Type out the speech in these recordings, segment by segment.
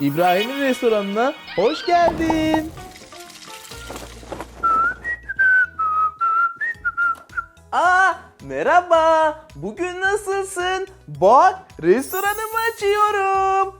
İbrahim'in restoranına hoş geldin. Aa, merhaba. Bugün nasılsın? Bak, restoranımı açıyorum.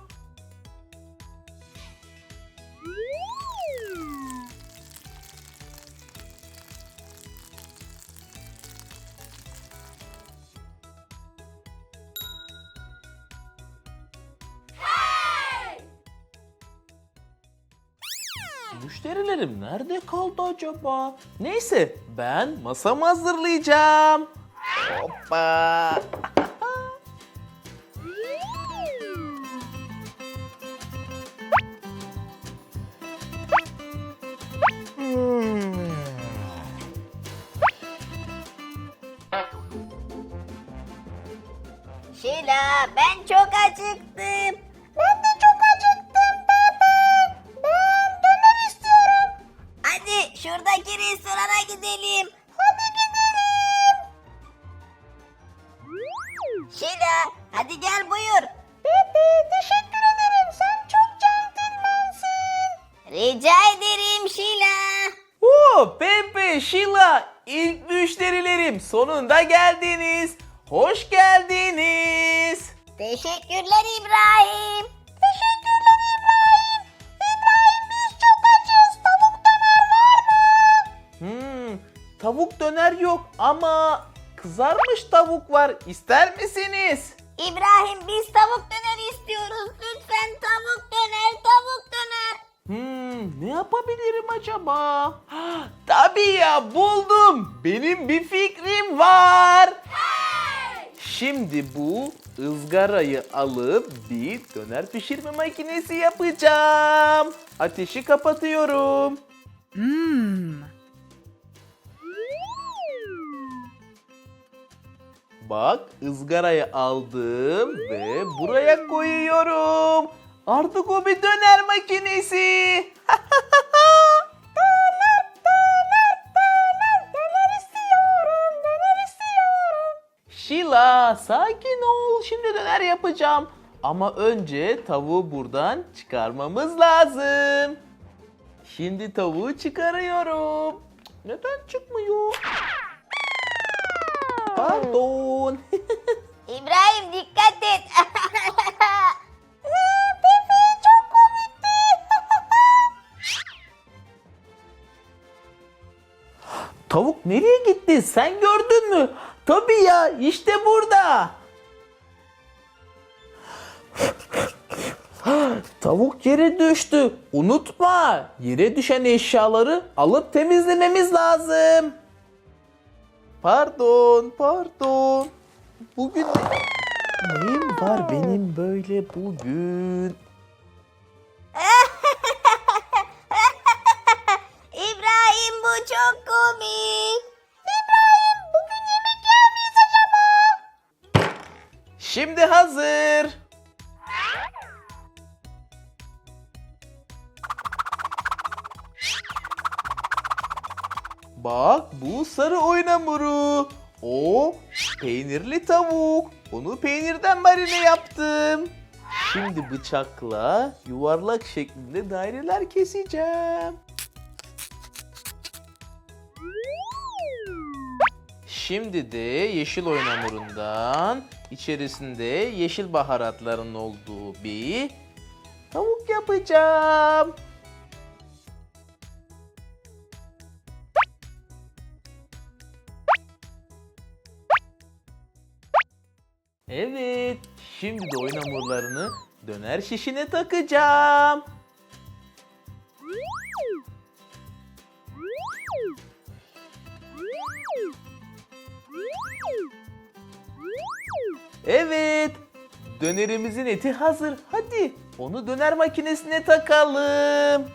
Müşterilerim nerede kaldı acaba? Neyse ben masamı hazırlayacağım. Hoppa. Şila ben çok acıktım. Sonunda geldiniz. Hoş geldiniz. Teşekkürler İbrahim. Teşekkürler İbrahim. İbrahim biz çok açız. Tavuk döner var mı? Hmm, tavuk döner yok ama kızarmış tavuk var. İster misiniz? İbrahim biz tavuk döner istiyoruz. Lütfen tavuk döner, tavuk döner. Hmm, ne yapabilirim acaba? Ah, Tabii ya buldum. Benim bir fikrim var. Şimdi bu ızgarayı alıp bir döner pişirme makinesi yapacağım. Ateşi kapatıyorum. Bak ızgarayı aldım ve buraya koyuyorum. Artık o bir döner makinesi. Döner istiyorum, döner istiyorum. Şila sakin ol şimdi döner yapacağım. Ama önce tavuğu buradan çıkarmamız lazım. Şimdi tavuğu çıkarıyorum. Neden çıkmıyor? Pardon. İbrahim dikkat et. Tavuk nereye gitti? Sen gördün mü? Tabii ya işte burada. Tavuk yere düştü. Unutma. Yere düşen eşyaları alıp temizlememiz lazım. Pardon, pardon. Bugün neyim var benim böyle bugün? İbrahim bu çok komik. İbrahim bugün yemek yer miyiz acaba? Şimdi hazır. Bak bu sarı oyun hamuru. O peynirli tavuk. Onu peynirden marine yaptım. Şimdi bıçakla yuvarlak şeklinde daireler keseceğim. Şimdi de yeşil oyun hamurundan içerisinde yeşil baharatların olduğu bir tavuk yapacağım. Evet, şimdi de oyun hamurlarını döner şişine takacağım. Evet, dönerimizin eti hazır. Hadi onu döner makinesine takalım.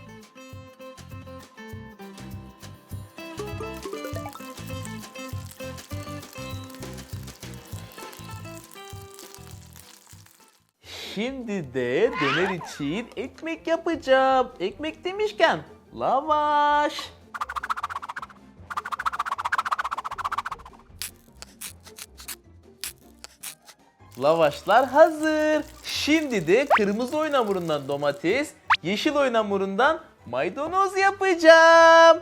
Şimdi de döner için ekmek yapacağım. Ekmek demişken lavaş. Lavaşlar hazır. Şimdi de kırmızı oyun hamurundan domates, yeşil oyun hamurundan maydanoz yapacağım.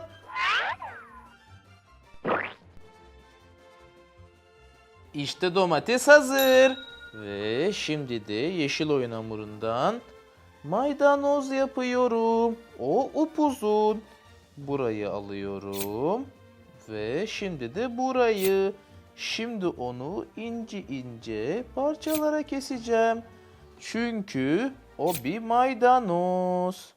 İşte domates hazır. Ve şimdi de yeşil oyun hamurundan maydanoz yapıyorum. O upuzun. Burayı alıyorum. Ve şimdi de burayı. Şimdi onu ince ince parçalara keseceğim. Çünkü o bir maydanoz.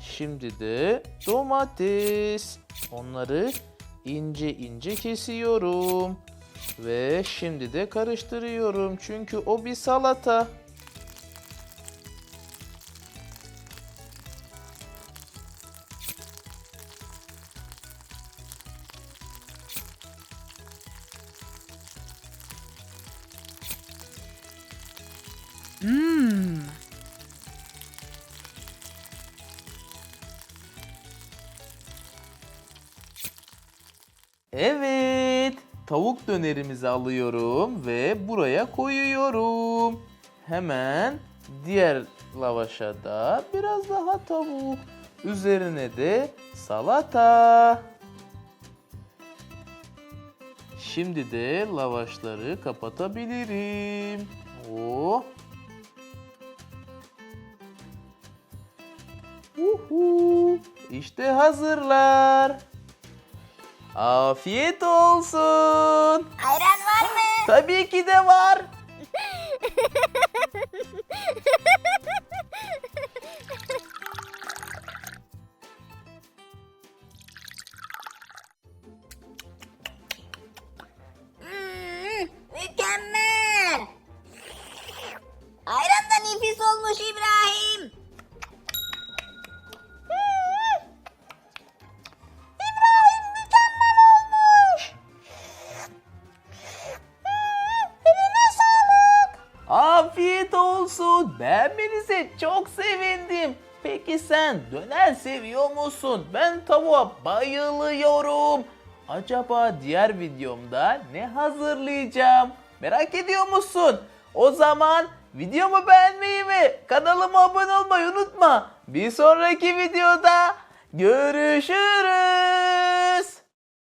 Şimdi de domates. Onları ince ince kesiyorum. Ve şimdi de karıştırıyorum. Çünkü o bir salata. Evet. Tavuk dönerimizi alıyorum ve buraya koyuyorum. Hemen diğer lavaşa da biraz daha tavuk. Üzerine de salata. Şimdi de lavaşları kapatabilirim. Oh. Uhu. İşte hazırlar. Afiyet olsun. Ayran var mı? Tabii ki de var. Olsun. Beğenmenize çok sevindim. Peki sen döner seviyor musun? Ben tavuğa bayılıyorum. Acaba diğer videomda ne hazırlayacağım? Merak ediyor musun? O zaman videomu beğenmeyi ve kanalıma abone olmayı unutma. Bir sonraki videoda görüşürüz.